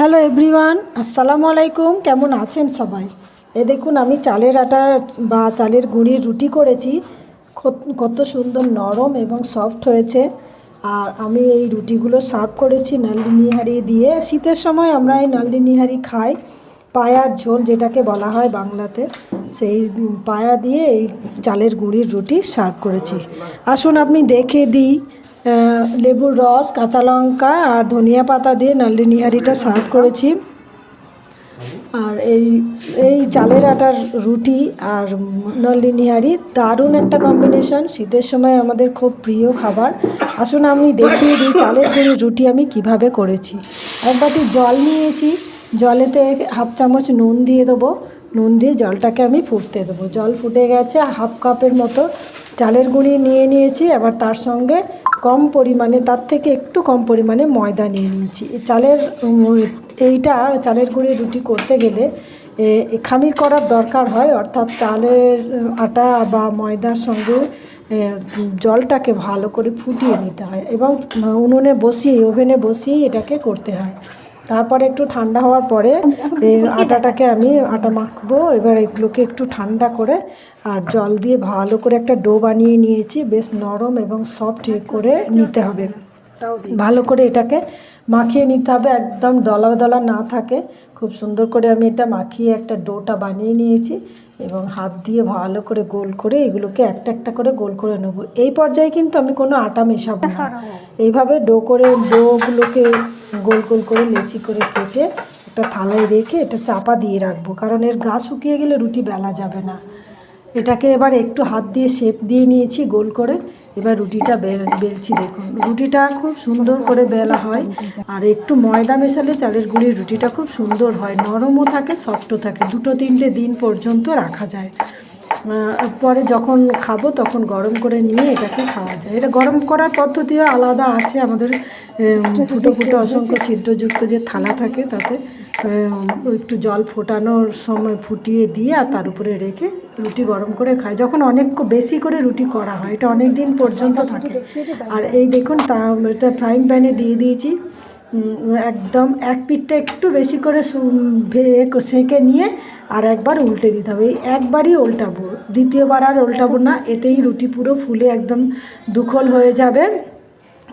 Hello everyone আসসালামু আলাইকুম কেমন আছেন সবাই? এ দেখুন, আমি চালের আটা বা চালের গুঁড়ির রুটি করেছি। কত- সুন্দর নরম এবং সফট হয়েছে। আর আমি এই রুটিগুলো সার্ভ করেছি নাল্লি নিহারি দিয়ে। শীতের সময় আমরা এই নাল্লি নিহারি খাই। পায়ার ঝোল যেটাকে বলা হয় বাংলাতে, সেই পায়া দিয়ে এই চালের গুঁড়ির রুটি সার্ভ করেছি। আসুন, আপনি দেখে দিই। লেবুর রস, কাঁচা লঙ্কা আর ধনিয়া পাতা দিয়ে নাল্লি নিহারিটা সার্ভ করেছি। আর এই এই চালের আটার রুটি আর নল্লি নিহারি দারুণ একটা কম্বিনেশন শীতের সময় আমাদের খুব প্রিয় খাবার। আসুন আমি দেখিয়ে দিই চালের গুঁড়ির রুটি আমি কীভাবে করেছি। এক বাটি জল নিয়েছি, জলেতে হাফ চামচ নুন দিয়ে দেবো। নুন দিয়ে জলটাকে আমি ফুটতে দেবো। জল ফুটে গেছে, হাফ কাপের মতো চালের গুঁড়ি নিয়ে নিয়েছি। এবার তার সঙ্গে কম পরিমাণে, তার থেকে একটু কম পরিমাণে ময়দা নিয়ে নিয়েছি। চালের এইটা চালের গুঁড়ি রুটি করতে গেলে খামির করার দরকার হয়, অর্থাৎ চালের আটা বা ময়দার সঙ্গে জলটাকে ভালো করে ফুটিয়ে নিতে হয় এবং উনুনে বসিয়ে, ওভেনে বসিয়েই এটাকে করতে হয়। তারপরে একটু ঠান্ডা হওয়ার পরে এই আটাটাকে আমি আটা মাখবো এবার এগুলোকে একটু ঠান্ডা করে আর জল দিয়ে ভালো করে একটা ডো বানিয়ে নিয়েছি বেশ নরম এবং সফট করে নিতে হবে। ভালো করে এটাকে মাখিয়ে নিতে হবে একদম দলা দলা না থাকে। খুব সুন্দর করে আমি এটা মাখিয়ে একটা ডোটা বানিয়ে নিয়েছি এবং হাত দিয়ে ভালো করে গোল করে এগুলোকে একটা একটা করে গোল করে নেব। এই পর্যায়ে কিন্তু আমি কোনো আটা মেশাবো না। এইভাবে ডো করে ডোগুলোকে গোল গোল করে লেচি করে কেটে একটা থালায় রেখে এটা চাপা দিয়ে রাখব। কারণ এর গা শুকিয়ে গেলে রুটি বেলা যাবে না। এটাকে এবার একটু হাত দিয়ে শেপ দিয়ে নিয়েছি, গোল করে। এবার রুটিটা বেল বেলছি দেখুন। রুটিটা খুব সুন্দর করে বেলা হয়। আর একটু ময়দা মেশালে চালের গুঁড়ির রুটিটা খুব সুন্দর হয়। নরমও থাকে, সফটও থাকে। দুটো তিনটে দিন পর্যন্ত রাখা যায়। পরে যখন খাব তখন গরম করে নিয়ে এটাকে খাওয়া যায়। এটা গরম করার পদ্ধতিও আলাদা আছে। আমাদের ফুটো ফুটো অসংখ্য ছিদ্রযুক্ত যে থালা থাকে তাতে একটু জল ফোটানোর সময় ফুটিয়ে দিয়ে আর তার উপরে রেখে রুটি গরম করে খায়। যখন অনেক বেশি করে রুটি করা হয় এটা অনেক দিন পর্যন্ত থাকে। আর এই দেখুন তা এটা ফ্রাইং প্যানে দিয়ে দিয়েছি। একদম এক পিঠটা একটু বেশি করে সেঁকে নিয়ে আর একবার উল্টে দিতে হবে। এই একবারই উল্টাবো। দ্বিতীয়বার আর উল্টাবো না। এতেই রুটি পুরো ফুলে একদম দুখল হয়ে যাবে।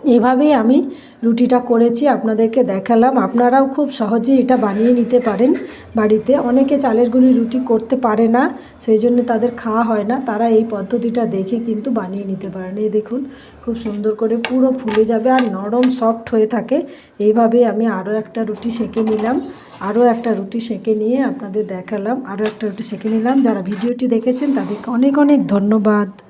এইভাবেই আমি রুটিটা করেছি, আপনাদেরকে দেখালাম। আপনারাও খুব সহজেই এটা বানিয়ে নিতে পারেন বাড়িতে। অনেকে চালের গুঁড়ি রুটি করতে পারে না সেই জন্য তাদের খাওয়া হয় না। তারা এই পদ্ধতিটা দেখে কিন্তু বানিয়ে নিতে পারেন। এই দেখুন, খুব সুন্দর করে পুরো ফুলে যাবে আর নরম সফট হয়ে থাকে। এইভাবে আমি আরও একটা রুটি সেঁকে নিলাম। আরও একটা রুটি সেঁকে নিয়ে আপনাদের দেখালাম। আরও একটা রুটি সেঁকে নিলাম। যারা ভিডিওটি দেখেছেন তাদেরকে অনেক অনেক ধন্যবাদ।